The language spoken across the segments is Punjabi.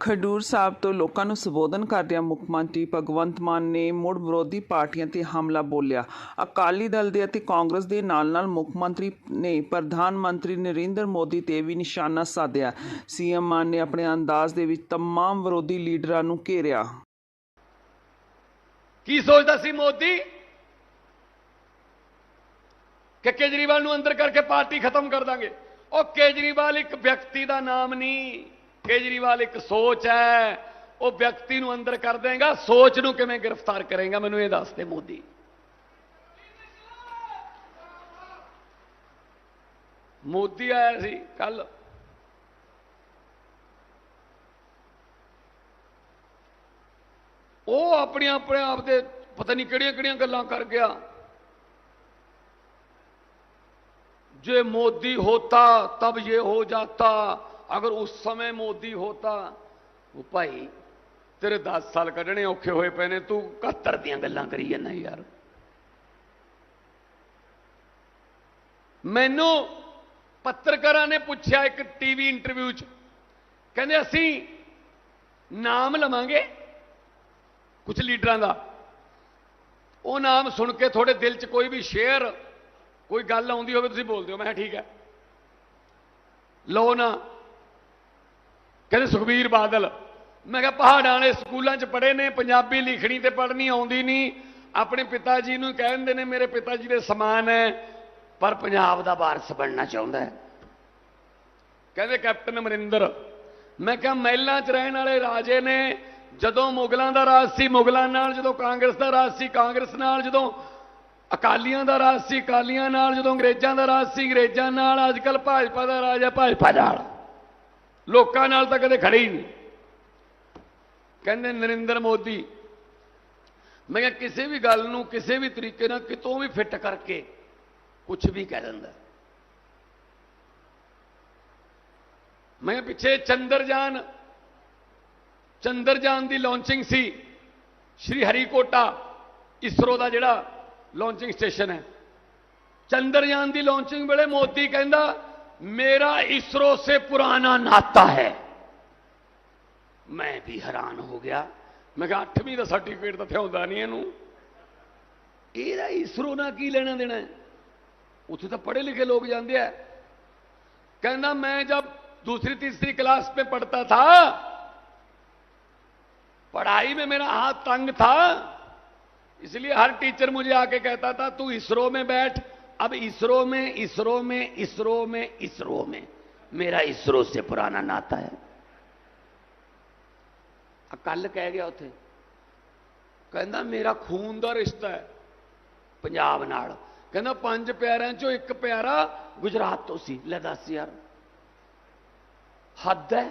ਖਡੂਰ ਸਾਹਿਬ ਤੋਂ ਲੋਕਾਂ ਨੂੰ ਸੰਬੋਧਨ ਕਰਦਿਆਂ ਮੁੱਖ ਮੰਤਰੀ ਭਗਵੰਤ ਮਾਨ ਨੇ ਮੁੜ ਵਿਰੋਧੀ ਪਾਰਟੀਆਂ ਤੇ ਹਮਲਾ ਬੋਲਿਆ ਅਕਾਲੀ ਦਲ ਦੇ ਅਤੇ ਕਾਂਗਰਸ ਦੇ ਨਾਲ-ਨਾਲ ਮੁੱਖ ਮੰਤਰੀ ਨੇ ਪ੍ਰਧਾਨ ਮੰਤਰੀ ਨਰਿੰਦਰ ਮੋਦੀ ਤੇ ਵੀ ਨਿਸ਼ਾਨਾ ਸਾਧਿਆ ਸੀਐਮ ਮਾਨ ਨੇ ਆਪਣੇ ਅੰਦਾਜ਼ ਦੇ ਵਿੱਚ तमाम ਵਿਰੋਧੀ ਲੀਡਰਾਂ ਨੂੰ ਘੇਰਿਆ ਕੀ ਸੋਚਦਾ ਸੀ ਮੋਦੀ ਕਿ ਕੇਜਰੀਵਾਲ ਨੂੰ ਅੰਦਰ ਕਰਕੇ ਪਾਰਟੀ ਖਤਮ ਕਰ ਦਾਂਗੇ ਉਹ ਕੇਜਰੀਵਾਲ ਇੱਕ ਵਿਅਕਤੀ ਦਾ ਨਾਮ ਨਹੀਂ ਕੇਜਰੀਵਾਲ ਇੱਕ ਸੋਚ ਹੈ, ਉਹ ਵਿਅਕਤੀ ਨੂੰ ਅੰਦਰ ਕਰ ਦੇਗਾ, ਸੋਚ ਨੂੰ ਕਿਵੇਂ ਗ੍ਰਿਫਤਾਰ ਕਰੇਗਾ, ਮੈਨੂੰ ਇਹ ਦੱਸ ਦੇ ਮੋਦੀ। ਮੋਦੀ ਆਇਆ ਸੀ ਕੱਲ। ਉਹ ਆਪਣੇ ਆਪਣੇ ਆਪ ਦੇ ਪਤਾ ਨਹੀਂ ਕਿਹੜੀਆਂ ਕਿਹੜੀਆਂ ਗੱਲਾਂ ਕਰ ਗਿਆ। ਜੇ ਮੋਦੀ ਹੋਤਾ, ਤਬ ਇਹ ਹੋ ਜਾਤਾ। ਅਗਰ ਉਸ ਸਮੇਂ ਮੋਦੀ ਹੋਤਾ, ਉਹ ਭਾਈ, ਤੇਰੇ 10 ਸਾਲ ਕੱਢਣੇ ਔਖੇ ਹੋਏ ਪਏ ਨੇ, ਤੂੰ 71 ਦੀਆਂ ਗੱਲਾਂ ਕਰੀ ਜਾਂਦਾ ਯਾਰ। ਮੈਨੂੰ ਪੱਤਰਕਾਰਾਂ ਨੇ ਪੁੱਛਿਆ ਇੱਕ ਟੀਵੀ ਇੰਟਰਵਿਊ 'ਚ, ਕਹਿੰਦੇ ਅਸੀਂ ਨਾਮ ਲਵਾਂਗੇ ਕੁਝ ਲੀਡਰਾਂ ਦਾ। ਉਹ ਨਾਮ ਸੁਣ ਕੇ ਤੁਹਾਡੇ ਦਿਲ 'ਚ ਕੋਈ ਵੀ ਸ਼ੇਅਰ, ਕੋਈ ਗੱਲ ਆਉਂਦੀ ਹੋਵੇ ਤੁਸੀਂ ਬੋਲਦੇ ਹੋ, ਮੈਂ ਠੀਕ ਹੈ। ਲਓ ਨਾ ਕਹਿੰਦੇ ਸੁਖਬੀਰ ਬਾਦਲ। ਮੈਂ ਕਿਹਾ ਪਹਾੜਾਂ ਵਾਲੇ ਸਕੂਲਾਂ 'ਚ ਪੜ੍ਹੇ ਨੇ, ਪੰਜਾਬੀ ਲਿਖਣੀ ਤੇ ਪੜ੍ਹਨੀ ਆਉਂਦੀ ਨਹੀਂ। ਆਪਣੇ ਪਿਤਾ ਜੀ ਨੂੰ ਕਹਿੰਦੇ ਨੇ, ਮੇਰੇ ਪਿਤਾ ਜੀ ਦੇ ਸਮਾਨ ਹੈ, ਪਰ ਪੰਜਾਬ ਦਾ ਵਾਰਸ ਬਣਨਾ ਚਾਹੁੰਦਾ ਹੈ। ਕਹਿੰਦੇ, ਕੈਪਟਨ ਅਮਰਿੰਦਰ, ਮੈਂ ਕਿਹਾ ਮਹਿਲਾਂ 'ਚ ਰਹਿਣ ਵਾਲੇ ਰਾਜੇ ਨੇ, ਜਦੋਂ ਮੁਗਲਾਂ ਦਾ ਰਾਜ ਸੀ, ਮੁਗਲਾਂ ਨਾਲ ਜਦੋਂ ਕਾਂਗਰਸ ਦਾ ਰਾਜ ਸੀ, ਕਾਂਗਰਸ ਨਾਲ ਜਦੋਂ ਅਕਾਲੀਆਂ ਦਾ ਰਾਜ ਸੀ, ਅਕਾਲੀਆਂ ਨਾਲ ਜਦੋਂ ਅੰਗਰੇਜ਼ਾਂ ਦਾ ਰਾਜ ਸੀ, ਅੰਗਰੇਜ਼ਾਂ ਨਾਲ ਅੱਜ ਕੱਲ ਭਾਜਪਾ ਦਾ ਰਾਜ ਹੈ, ਭਾਜਪਾ ਨਾਲ। ਲੋਕਾਂ ਨਾਲ ਤਾਂ ਕਦੇ ਖੜੇ ਹੀ ਨਹੀਂ। ਕਹਿੰਦੇ ਨਰਿੰਦਰ ਮੋਦੀ, ਮੈਂ ਕਿਹਾ ਕਿਸੇ ਵੀ ਗੱਲ ਨੂੰ ਕਿਸੇ ਵੀ ਤਰੀਕੇ ਨਾਲ ਕਿਤੋਂ ਵੀ ਫਿੱਟ ਕਰਕੇ ਕੁਝ ਵੀ ਕਹਿ ਦਿੰਦਾ। ਮੈਂ ਪਿੱਛੇ ਚੰਦਰਯਾਨ ਚੰਦਰਯਾਨ ਦੀ ਲਾਂਚਿੰਗ ਸੀ, ਸ਼੍ਰੀ ਹਰੀਕੋਟਾ, ਇਸਰੋ ਦਾ ਜਿਹੜਾ ਲਾਂਚਿੰਗ ਸਟੇਸ਼ਨ ਹੈ। ਚੰਦਰਯਾਨ ਦੀ ਲਾਂਚਿੰਗ ਵੇਲੇ ਮੋਦੀ ਕਹਿੰਦਾ میرا اسرو سے پرانا ناتا ہے۔ میں بھی حیران ہو گیا۔ میں کہا اٹھویں کا سرٹیفکیٹ تو تھیا نہیں یہ اسرو نہ کی لینا دینا ہے؟ اتنے تو پڑھے لکھے لوگ جانے ہیں۔ کہنا میں جب دوسری تیسری کلاس میں پڑھتا تھا، پڑھائی میں میرا ہاتھ تنگ تھا، اس لیے ہر ٹیچر مجھے آ کے کہتا تھا، تو اسرو میں بیٹھ۔ अब इसरो में इसरो में इसरो में इसरो में मेरा इसरो से पुराना नाता है ਕੱਲ ਕਹਿ ਗਿਆ ਉੱਥੇ ਕਹਿੰਦਾ ਮੇਰਾ ਖੂਨ ਦਾ ਰਿਸ਼ਤਾ ਹੈ ਪੰਜਾਬ ਨਾਲ ਕਹਿੰਦਾ ਪੰਜ ਪਿਆਰਿਆਂ ਚੋਂ ਇੱਕ ਪਿਆਰਾ ਗੁਜਰਾਤ ਤੋਂ ਸੀ ਲੈ ਦੱਸ ਯਾਰ ਹੱਦ ਹੈ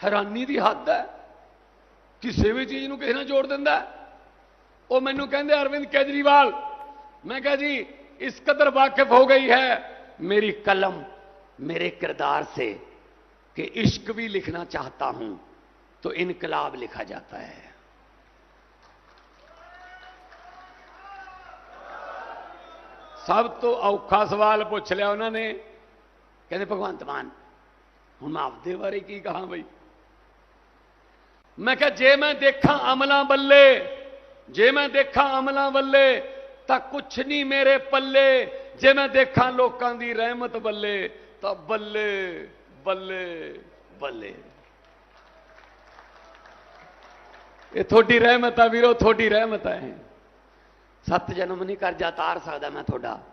ਹੈਰਾਨੀ ਦੀ ਹੱਦ ਹੈ ਕਿਸੇ ਵੀ ਚੀਜ਼ ਨੂੰ ਕਿਸੇ ਨਾਲ ਜੋੜ ਦਿੰਦਾ ਹੈ। ਉਹ ਮੈਨੂੰ ਕਹਿੰਦੇ ਅਰਵਿੰਦ ਕੇਜਰੀਵਾਲ میں کہا جی اس قدر واقف ہو گئی ہے میری کلم میرے کردار سے کہ عشق بھی لکھنا چاہتا ہوں تو انقلاب لکھا جاتا ہے۔ سب تو اوکھا سوال پوچھ لیا انہوں نے کہہ بھگوان مان ہوں آپ بارے کی کہاں بھائی؟ میں کہ جے میں دیکھا عملہ بلے، جے میں دیکھا عملہ بلے ਤਾਂ ਕੁਛ ਨਹੀਂ ਮੇਰੇ ਪੱਲੇ। ਜੇ ਮੈਂ ਦੇਖਾਂ ਲੋਕਾਂ ਦੀ ਰਹਿਮਤ ਬੱਲੇ, ਤਾਂ ਬੱਲੇ ਬੱਲੇ ਬੱਲੇ। ਇਹ ਤੁਹਾਡੀ ਰਹਿਮਤ ਆ ਵੀਰੋ, ਤੁਹਾਡੀ ਰਹਿਮਤ ਹੈ ਸੱਤ ਜਨਮ ਨਹੀਂ ਕਰਜਾ ਤਾਰ ਸਕਦਾ ਮੈਂ ਤੁਹਾਡਾ।